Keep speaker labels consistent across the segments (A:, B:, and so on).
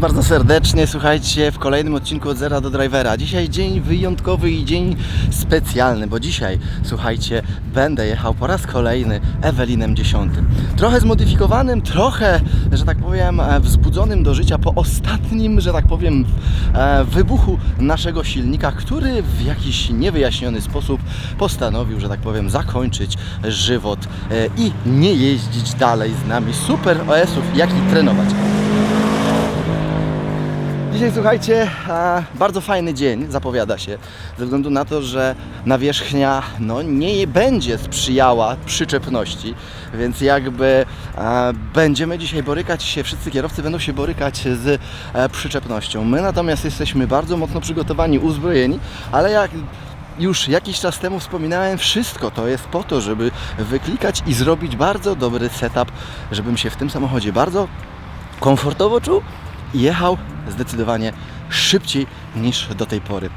A: bardzo serdecznie. Słuchajcie, w kolejnym odcinku od Zera do Drivera. Dzisiaj dzień wyjątkowy i dzień specjalny, bo dzisiaj, słuchajcie, będę jechał po raz kolejny Ewelinem 10. Trochę zmodyfikowanym, trochę, że tak powiem, e, wzbudzonym do życia po ostatnim, że tak powiem, e, wybuchu naszego silnika, który w jakiś niewyjaśniony sposób postanowił, że tak powiem, zakończyć żywot e, i nie jeździć dalej z nami super OS-ów, jak i trenować. Dzisiaj słuchajcie, e, bardzo fajny dzień zapowiada się, ze względu na to, że nawierzchnia no, nie będzie sprzyjała przyczepności, więc jakby e, będziemy dzisiaj borykać się, wszyscy kierowcy będą się borykać z e, przyczepnością. My natomiast jesteśmy bardzo mocno przygotowani, uzbrojeni, ale jak już jakiś czas temu wspominałem, wszystko to jest po to, żeby wyklikać i zrobić bardzo dobry setup, żebym się w tym samochodzie bardzo komfortowo czuł i jechał zdecydowanie szybciej niż do tej pory.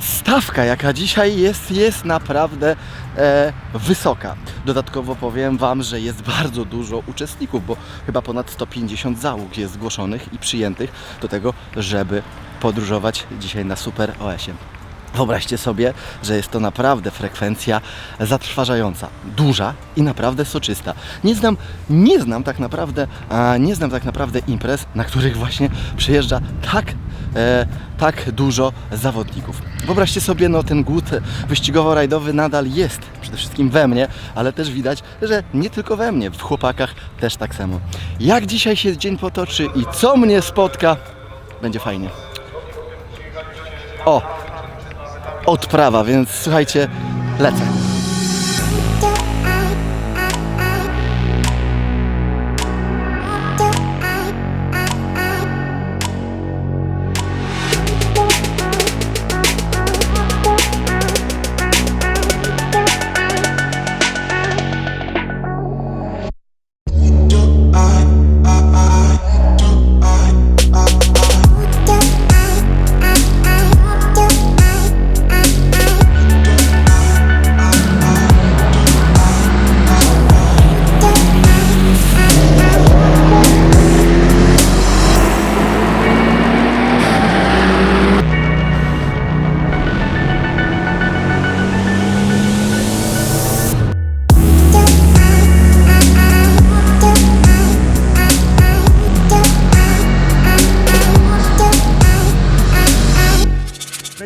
A: Stawka, jaka dzisiaj jest, jest naprawdę e, wysoka. Dodatkowo powiem Wam, że jest bardzo dużo uczestników, bo chyba ponad 150 załóg jest zgłoszonych i przyjętych do tego, żeby podróżować dzisiaj na Super OS-ie. Wyobraźcie sobie, że jest to naprawdę frekwencja zatrważająca, duża i naprawdę soczysta. Nie znam, nie znam tak naprawdę, nie znam tak naprawdę imprez, na których właśnie przyjeżdża tak, e, tak dużo zawodników. Wyobraźcie sobie, no ten głód wyścigowo-rajdowy nadal jest przede wszystkim we mnie, ale też widać, że nie tylko we mnie, w chłopakach też tak samo. Jak dzisiaj się dzień potoczy i co mnie spotka, będzie fajnie. O, odprawa, więc słuchajcie, lecę.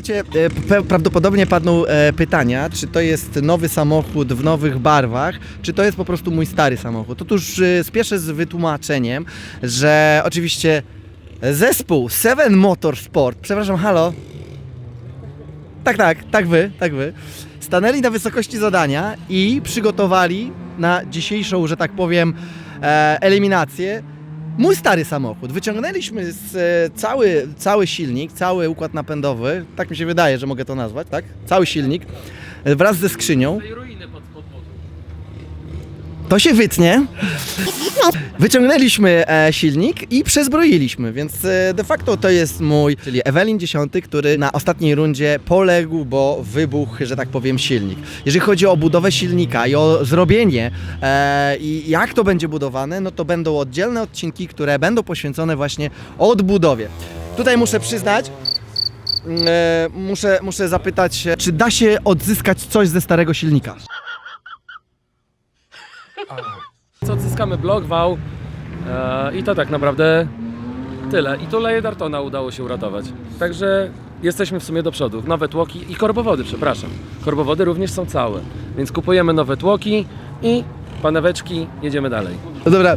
A: Słuchajcie, e, prawdopodobnie padną e, pytania, czy to jest nowy samochód w nowych barwach, czy to jest po prostu mój stary samochód. Otóż e, spieszę z wytłumaczeniem, że oczywiście zespół Seven Motorsport, przepraszam, halo? Tak, tak, tak wy, tak wy. Stanęli na wysokości zadania i przygotowali na dzisiejszą, że tak powiem, eliminację mój stary samochód. Wyciągnęliśmy z, e, cały, cały silnik, cały układ napędowy, tak mi się wydaje, że mogę to nazwać, tak? Cały silnik e, wraz ze skrzynią. To się wytnie. Wyciągnęliśmy e, silnik i przezbroiliśmy, więc e, de facto to jest mój, czyli Ewelin 10, który na ostatniej rundzie poległ, bo wybuchł, że tak powiem, silnik. Jeżeli chodzi o budowę silnika i o zrobienie e, i jak to będzie budowane, no to będą oddzielne odcinki, które będą poświęcone właśnie odbudowie. Tutaj muszę przyznać, mm, e, muszę, muszę zapytać, czy da się odzyskać coś ze starego silnika?
B: Co odzyskamy blok, wał e, i to tak naprawdę tyle. I tu leje Dartona udało się uratować. Także jesteśmy w sumie do przodu. Nowe tłoki i korbowody, przepraszam. Korbowody również są całe. Więc kupujemy nowe tłoki i paneweczki, jedziemy dalej.
A: No dobra,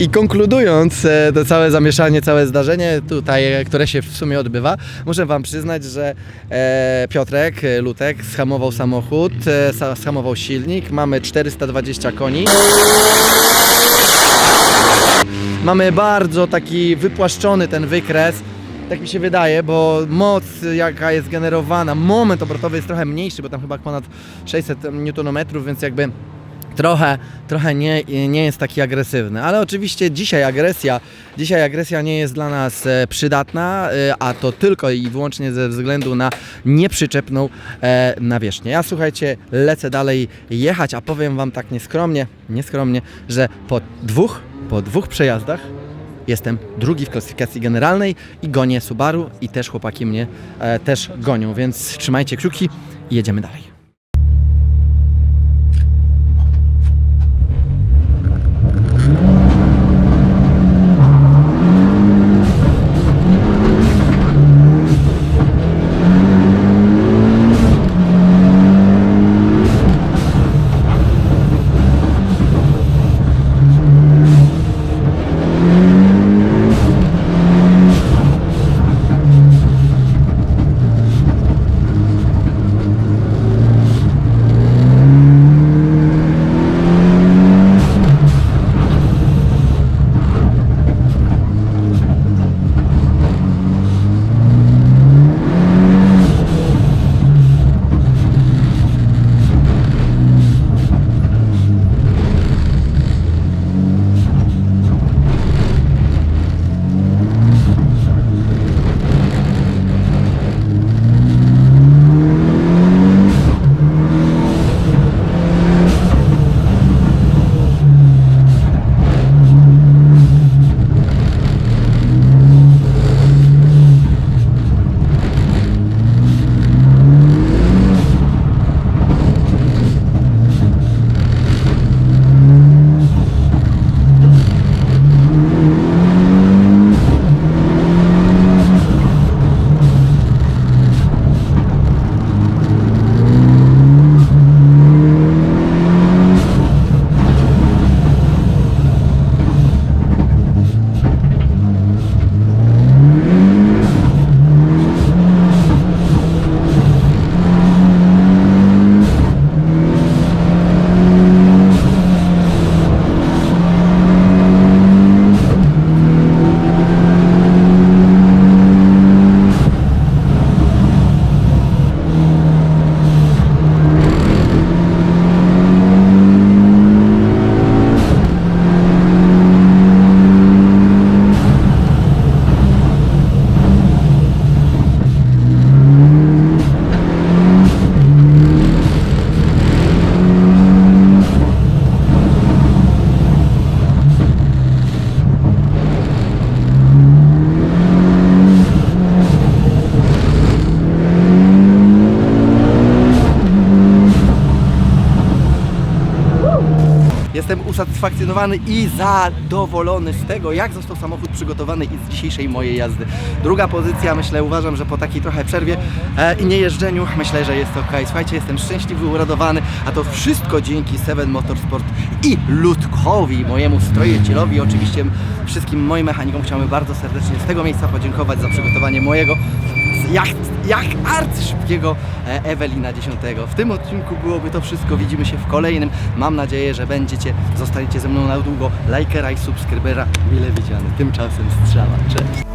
A: i konkludując e, to całe zamieszanie, całe zdarzenie tutaj, e, które się w sumie odbywa, muszę Wam przyznać, że e, Piotrek Lutek schamował samochód, sa- schamował silnik, mamy 420 koni. Mamy bardzo taki wypłaszczony ten wykres, tak mi się wydaje, bo moc jaka jest generowana, moment obrotowy jest trochę mniejszy, bo tam chyba ponad 600 Nm, więc jakby trochę, trochę nie, nie jest taki agresywny. Ale oczywiście dzisiaj agresja, dzisiaj agresja nie jest dla nas e, przydatna, e, a to tylko i wyłącznie ze względu na nieprzyczepną e, nawierzchnię. Ja słuchajcie, lecę dalej jechać, a powiem Wam tak nieskromnie, nieskromnie, że po dwóch, po dwóch przejazdach jestem drugi w klasyfikacji generalnej i gonię Subaru i też chłopaki mnie też gonią, więc trzymajcie kciuki i jedziemy dalej. Jestem usatysfakcjonowany i zadowolony z tego, jak został samochód przygotowany i z dzisiejszej mojej jazdy. Druga pozycja, myślę, uważam, że po takiej trochę przerwie e, i niejeżdżeniu, myślę, że jest ok. Słuchajcie, jestem szczęśliwy, uradowany, a to wszystko dzięki Seven Motorsport i Ludkowi, mojemu strojecielowi, oczywiście wszystkim moim mechanikom chciałbym bardzo serdecznie z tego miejsca podziękować za przygotowanie mojego jak, jak arcyszybkiego e, Ewelina 10. W tym odcinku byłoby to wszystko. Widzimy się w kolejnym. Mam nadzieję, że będziecie, zostaniecie ze mną na długo. Lajkera i subskrybera. Mile widziany. Tymczasem strzała. Cześć.